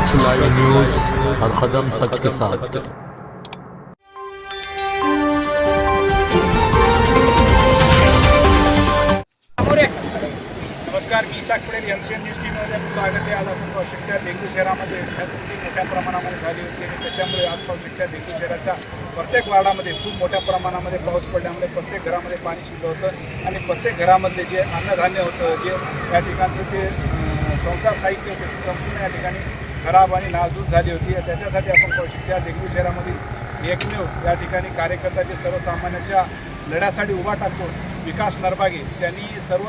सच live news हर कदम सच के साथ। नमस्कार मी Isak Patel N C N news टीममध्ये आपलं स्वागत आहे आज आपण पाहू शकता डेंग्यू शहरामध्ये ढगफुटी मोठ्या प्रमाणामध्ये झाली होती आणि त्याच्यामुळे आज पाहू शकता डेंग्यू शहराच्या प्रत्येक वार्डामध्ये खूप मोठ्या प्रमाणामध्ये पाऊस पडल्यामुळे प्रत्येक घरामध्ये पाणी शिरलं होतं आणि प्रत्येक घरामधले जे अन्नधान्य होतं जे या ठिकाणचं ते अं, संसार साहित्य होते संपूर्ण या ठिकाणी खराब आणि नाजूक झाली होती. त्याच्यासाठी आपण पाहू या डेंग्यू शहरामध्ये एकमेव या ठिकाणी कार्यकर्ता जे सर्वसामान्याच्या लढ्यासाठी उभा टाकतो विकास नरबागे त्यांनी सर्व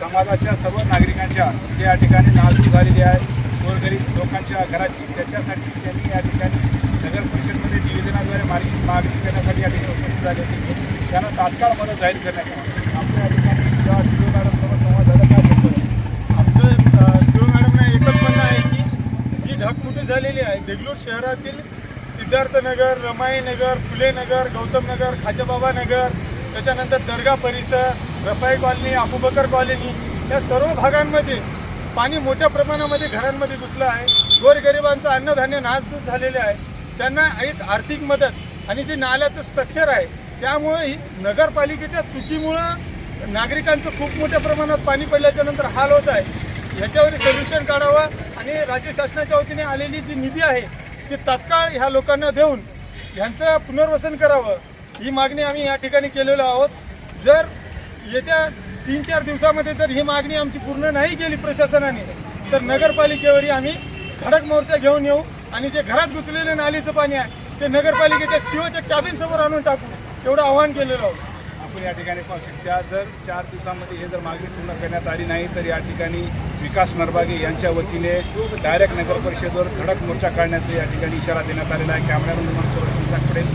समाजाच्या सर्व नागरिकांच्या या ठिकाणी नाजूक झालेली आहे गोरगरीब लोकांच्या घराची त्याच्यासाठी त्यांनी या ठिकाणी नगर परिषदमध्ये निवेदनाद्वारे मागणी करण्यासाठी या ठिकाणी उपस्थित झाले होते. त्यांना तात्काळ मदत जाहीर करण्यात आली आमच्या या ठिकाणी जेव्हा शिव मॅडमसोबत संवाद झाला काय बोलतोय आमचं शिव मॅडमने एकच म्हणणं आहे की जी ढगफुटी झालेली आहे देगलूर शहरातील सिद्धार्थनगर रमाईनगर फुलेनगर गौतमनगर खाजेबाबा नगर त्याच्यानंतर दर्गा परिसर रफाई कॉलनी अबुबकर कॉलनी या सर्व भागांमध्ये पाणी मोठ्या प्रमाणामध्ये घरांमध्ये घुसलं आहे. गोरगरिबांचं अन्नधान्य नासधूस झालेले आहे. त्यांना एक आर्थिक मदत आणि जे नाल्याचं स्ट्रक्चर आहे त्यामुळे ही नगरपालिकेच्या चुकीमुळं नागरिकांचं खूप मोठ्या प्रमाणात पाणी पडल्याच्या नंतर हाल होत आहे. याच्यावर सोल्युशन काढावं आणि राज्य शासनाच्या वतीने आलेली जी निधी आहे ती तात्काळ ह्या लोकांना देऊन ह्यांचं पुनर्वसन करावं ही मागणी आम्ही या ठिकाणी केलेलो आहोत. जर येत्या तीन चार दिवसामध्ये जर ही मागणी आमची पूर्ण नाही केली प्रशासनाने तर नगरपालिकेवरही आम्ही धडक मोर्चा घेऊन येऊ आणि जे घरात घुसलेले नालीचं पाणी आहे ते नगरपालिकेच्या सीओच्या कॅबिनसमोर आणून टाकू एवढं आव्हान केलेलं आहोत. आपण या ठिकाणी पाहू शकता जर चार दिवसामध्ये हे जर मागणी पूर्ण करण्यात आली नाही तर या ठिकाणी विकास नरबागे यांच्या वतीने डायरेक्ट नगर परिषदेवर धडक मोर्चा काढण्याचा या ठिकाणी इशारा देण्यात आलेला आहे. कॅमेरामॅन मनसोबत पडेल